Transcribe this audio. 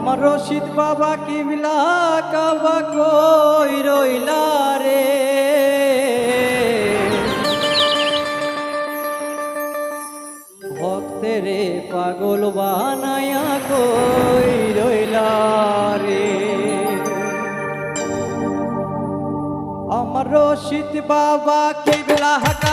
আমার রশিদ বাবা কিবলা, কাবা কই রইলা রে? ভক্তেরে পাগল বানায়া কই রইলা রে? আমার রশিদ বাবা কিবলা কাবা